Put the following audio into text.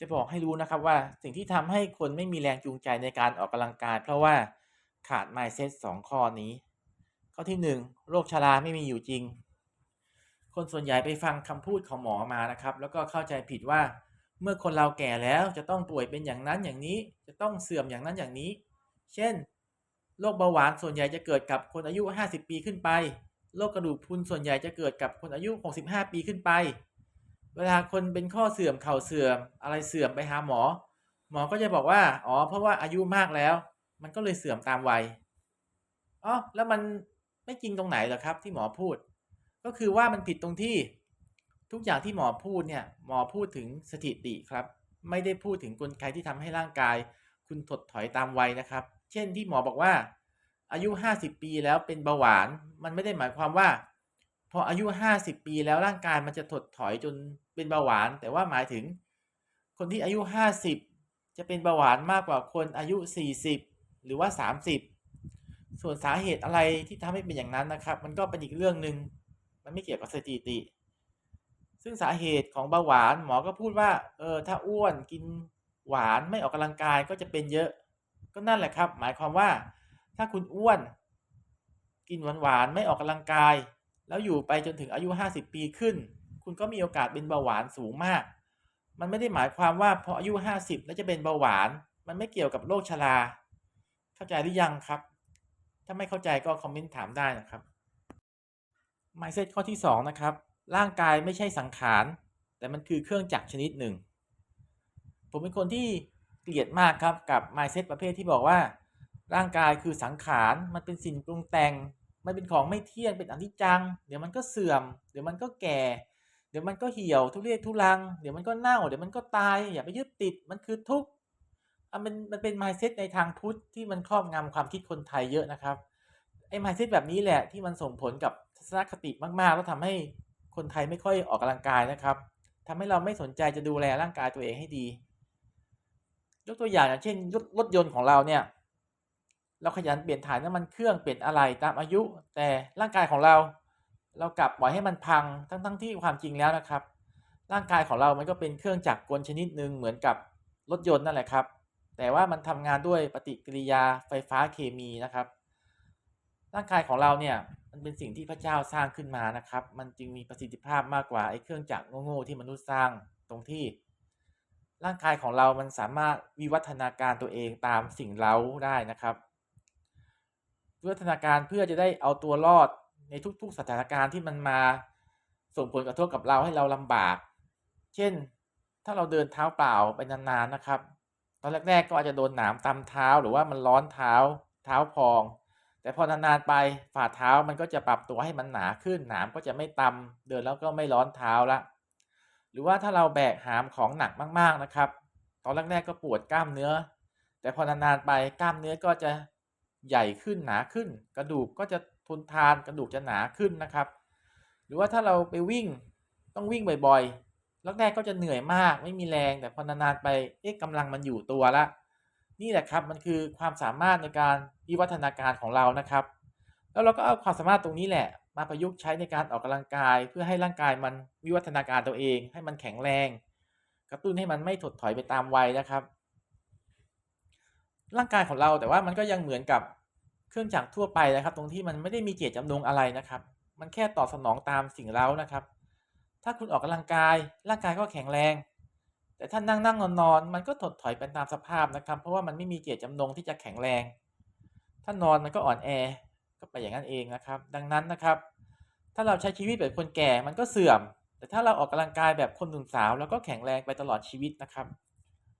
จะบอกให้รู้นะครับว่าสิ่งที่ทำให้คนไม่มีแรงจูงใจในการออกกำลังกาย เพราะว่าขาด mindset 2ข้อนี้ ข้อที่ 1 โรคชราไม่มีอยู่จริง คนส่วนใหญ่ไปฟังคำพูดของหมอมานะครับ แล้วก็เข้าใจผิดว่า เมื่อคนเราแก่แล้วจะต้องป่วยเป็นอย่างนั้นอย่างนี้ จะต้องเสื่อมอย่างนั้นอย่างนี้ เช่นโรคเบาหวานส่วนใหญ่จะเกิดกับคนอายุ 50 ปีขึ้นไปโรคกระดูกพรุนส่วนใหญ่จะเกิดกับคนอายุ 65 ปีขึ้นไป เวลาคนเป็นข้อเสื่อมเข่าเสื่อม อะไรเสื่อมไปหาหมอ หมอก็จะบอกว่าอ๋อเพราะว่าอายุมากแล้ว มันก็เลยเสื่อมตามวัยอ๋อแล้วมันไม่จริงตรงไหนเหรอครับ ที่หมอพูด ก็คือว่ามันผิดตรงที่ทุกอย่างที่หมอพูดเนี่ยหมอพูดถึงสถิติครับ ไม่ได้พูดถึงกลไกที่ทำให้ร่างกาย คุณถดถอยตามวัยนะครับ เช่นที่หมอบอกว่า อายุ 50 ปีแล้วเป็นเบาหวาน มันไม่ได้หมายความว่า พออายุ50ปีแล้วร่างกายมันจะถดถอยจนเป็นเบาหวาน แต่ว่าหมายถึง คนที่อายุ50จะเป็นเบาหวานมากกว่าคนอายุ40หรือว่า30ส่วนสาเหตุอะไรที่ทำให้เป็นอย่างนั้นนะครับ มันก็เป็นอีกเรื่องหนึ่งมันไม่เกี่ยวกับสถิติ ซึ่งสาเหตุของเบาหวานหมอก็พูดว่าเออถ้าอ้วนกินหวานไม่ออกกำลังกายก็จะเป็นเยอะ ก็นั่นแหละครับ หมายความว่า ถ้าคุณอ้วน กินหวานหวานไม่ออกกำลังกาย แล้วอยู่ไปจนถึงอายุ 50 ปีขึ้น คุณก็มีโอกาสเป็นเบาหวานสูงมาก มันไม่ได้หมายความว่าพออายุ 50 แล้วจะเป็นเบาหวาน มันไม่เกี่ยวกับโรคชรา เข้าใจหรือยังครับ ถ้าไม่เข้าใจก็คอมเมนต์ถามได้นะครับ mindset ข้อที่ 2 นะครับ ร่างกายไม่ใช่สังขาร แต่มันคือเครื่องจักรชนิดหนึ่ง ผมเป็นคนที่เกลียดมากครับกับ mindset ประเภทที่บอกว่า ร่างกายคือสังขาร มันเป็นสิ่งปรุงแต่ง มันเป็นของไม่เที่ยงเป็นอนิจจัง เดี๋ยวมันก็เสื่อม เดี๋ยวมันก็แก่ เดี๋ยวมันก็เหี่ยวทุเรศทุรัง เดี๋ยวมันก็เน่า เดี๋ยวมันก็ตาย อย่าไปยึดติดมันคือทุกข์อะมันมันเป็น mindset ในทางพุทธที่มันครอบงำความคิดคนไทยเยอะนะครับไอ้ mindset แบบนี้แหละที่มันส่งผลกับทัศนคติมากๆ แล้วทำให้คนไทยไม่ค่อยออกกำลังกายนะครับทำให้เราไม่สนใจจะดูแลร่างกายตัวเองให้ดี ยกตัวอย่างอย่างเช่นรถยนต์ของเราเนี่ย เราขยันเปลี่ยนถ่ายน้ำมันเครื่องเปลี่ยนอะไรตามอายุ แต่ร่างกายของเรา เรากลับปล่อยให้มันพังทั้งทั้งที่ความจริงแล้วนะครับ ร่างกายของเรามันก็เป็นเครื่องจักรกลชนิดหนึ่งเหมือนกับรถยนต์นั่นแหละครับ แต่ว่ามันทำงานด้วยปฏิกิริยาไฟฟ้าเคมีนะครับ ร่างกายของเราเนี่ยมันเป็นสิ่งที่พระเจ้าสร้างขึ้นมานะครับ มันจึงมีประสิทธิภาพมากกว่าไอ้เครื่องจักรโง่ๆที่มนุษย์สร้างตรงที่ ร่างกายของเรามันสามารถวิวัฒนาการตัวเองตามสิ่งเร้าได้นะครับ วิวัฒนาการเพื่อจะได้เอาตัวรอดในทุก ๆ สถานการณ์ที่มันมาส่งผลกระทบกับเราให้เราลำบาก เช่น ถ้าเราเดินเท้าเปล่าไปนานๆนะครับ ตอนแรกๆก็อาจจะโดนหนามตำเท้าหรือว่ามันร้อนเท้า เท้าพอง แต่พอนานๆไปฝ่าเท้ามันก็จะปรับตัวให้มันหนาขึ้นหนามก็จะไม่ตำเดินแล้วก็ไม่ร้อนเท้าละ หรือว่าถ้าเราแบกหามของหนักมากๆนะครับ ตอนแรกๆก็ปวดกล้ามเนื้อ แต่พอนานๆไปกล้ามเนื้อก็จะ ใหญ่ขึ้นหนาขึ้น กระดูกก็จะทนทานกระดูกจะหนาขึ้นนะครับ หรือว่าถ้าเราไปวิ่งต้องวิ่งบ่อยๆแรกๆก็จะเหนื่อยมากไม่มีแรงแต่พอนานๆไปเอ๊ะกำลังมันอยู่ตัวละนี่แหละครับมันคือความสามารถในการวิวัฒนาการของเรานะครับ แล้วเราก็เอาความสามารถตรงนี้แหละ มาประยุกต์ใช้ในการออกกำลังกาย เพื่อให้ร่างกายมันวิวัฒนาการตัวเอง ให้มันแข็งแรง กระตุ้นให้มันไม่ถดถอยไปตามวัยนะครับ ร่างกายของเราแต่ว่ามันก็ยังเหมือนกับเครื่องจักรทั่วไปนะครับ ตรงที่มันไม่ได้มีเจตจำนงอะไรนะครับ มันแค่ตอบสนองตามสิ่งเร้านะครับ ถ้าคุณออกกำลังกาย ร่างกายก็แข็งแรง แต่ถ้านั่งนั่งนอนนอนมันก็ถดถอยไปตามสภาพนะครับ เพราะว่ามันไม่มีเจตจำนงที่จะแข็งแรง ถ้านอนมันก็อ่อนแอก็ไปอย่างนั้นเองนะครับ ดังนั้นนะครับ ถ้าเราใช้ชีวิตแบบคนแก่มันก็เสื่อม แต่ถ้าเราออกกำลังกายแบบคนหนุ่มสาวเราก็แข็งแรงไปตลอดชีวิตนะครับ